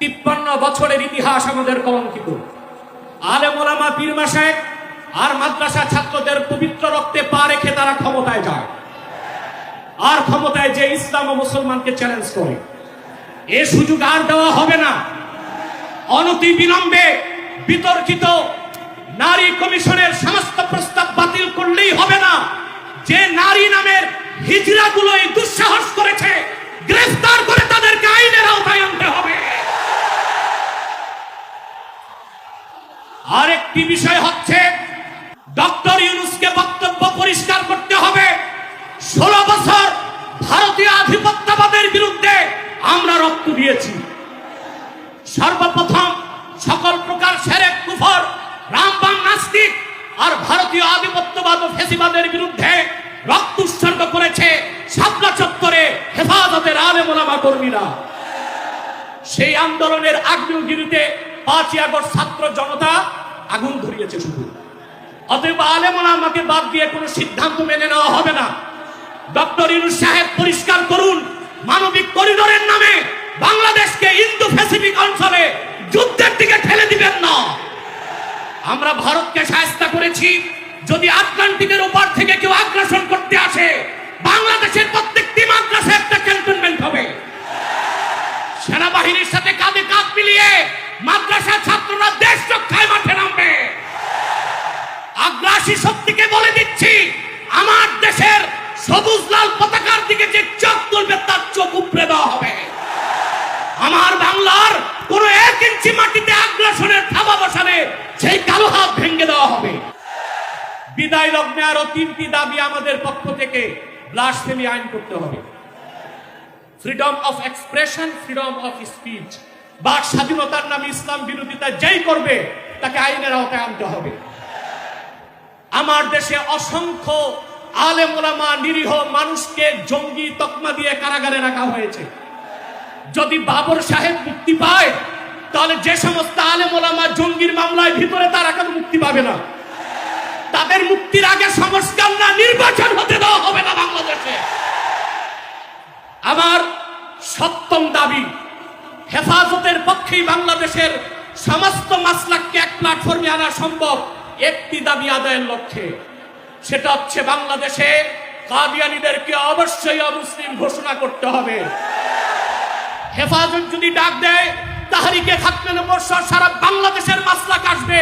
তিপ্পান্ন বছরের ইতিহাস আমাদের কলঙ্কিত। আলেমোলামা পীর মাসায়েক আর মাদ্রাসা ছাত্রদের পবিত্র রক্তে পা রেখে তারা ক্ষমতায় যায়। আর ক্ষমতায় যে ইসলাম ও মুসলমানকে চ্যালেঞ্জ করে। এ সুযোগ আর দেওয়া হবে না। অনতি বিলম্বে বিতর্কিত নারী কমিশনের সমস্ত প্রস্তাব বাতিল করলেই হবে না। যে নারী নামের হিজড়াগুলো এই আরেকটি বিষয় হচ্ছে, ডক্টর ইউনুসকে বক্তব্য পরিষ্কার করতে হবে। ষোলো বছর ভারতীয় আধিপত্যবাদের বিরুদ্ধে আমরা রক্ত দিয়েছি। সর্বপ্রথম সকল প্রকার সেরেক, কুফর রামবান নাস্তিক আর ভারতীয় আধিপত্যবাদ ও ফেসিবাদের বিরুদ্ধে রক্ত উৎসর্গ করেছে সাবলা চত্বরে হেফাজতের আলেমোলামা কর্মীরা। সেই আন্দোলনের আগ্নেয়গিরিতে পাঁচই আগস্ট ছাত্র জনতা ধরিয়েছে শুধু। অতএব আলেমনা আমাকে বাদ দিয়ে কোনো সিদ্ধান্ত মেনে নেওয়া হবে না। ডক্টর ইউনুস সাহেব, পরিষ্কার করুন, মানবিক করিডোরের নামে বাংলাদেশকে ইন্দো প্যাসিফিক অঞ্চলে যুদ্ধের দিকে ঠেলে দিবেন না। আমরা ভারতকে সাহায্য করেছি, যদি আটলান্টিকের ওপার থেকে কেউ আগ্রাসন করতে আসে, বাংলাদেশের প্রত্যেকটি মাদ্রাসা একটা ক্যান্টনমেন্ট হবে। সেনাবাহিনীর সাথে কাঁধে কাঁধ মিলিয়ে মাদ্রাসা ছাত্ররা দেশ রক্ষায় মাঠে নামবে। সবুজ লাল পতাকার দিকে যে চোখ তুলবে, তার চোখ উপড়ে দেওয়া হবে। আমার বাংলার কোন এক ইঞ্চি মাটিতে আগ্রাসনের থাবা বসালে সেই কালো হাত ভেঙে দেওয়া হবে। বিদায় লগ্নে আরও তিনটি দাবি আমাদের পক্ষ থেকে ব্লাসফেমি আইন করতে হবে। Freedom of expression freedom of speech বাক স্বাধীনতার নামে ইসলাম বিরোধিতা যেই করবে, তাকে আইনের আওতায় আনতে হবে। আমার দেশে অসংখ্য আলেম নিরীহ মানুষকে জঙ্গি তকমা দিয়ে কারাগারে রাখা হয়েছে। যদি বাবর সাহেব মুক্তি পায়, তাহলে যে সমস্ত আলেম জঙ্গির মামলায় ভিতরে তারা কেন মুক্তি পাবে না। তাদের মুক্তির আগে সংস্কার না, নির্বাচন হতে দেওয়া হবে না বাংলাদেশে। আমার সপ্তম দাবি, হেফাজতের পক্ষেই বাংলাদেশের সমস্ত মাসলাককে এক প্ল্যাটফর্মে আনা সম্ভব, একটি দাবি আদায়ের লক্ষ্যে। সেটা হচ্ছে বাংলাদেশে কাদিয়ানিদেরকে অবশ্যই অমুসলিম ঘোষণা করতে হবে হেফাজত যদি ডাক দেয় তাহারিকে থাকবে বর্ষা সারা বাংলাদেশের মাসলাক আসবে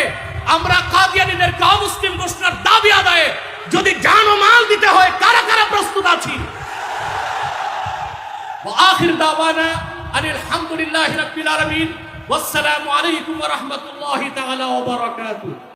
আমরা কাদিয়ানিদেরকে অমুসলিম ঘোষণার দাবি আদায়ে যদি জান ও মাল দিতে হয় কারা কারা প্রস্তুত আছি وآخر دعوانا أن الحمد لله رب العالمين والسلام عليكم ورحمة الله تعالى وبركاته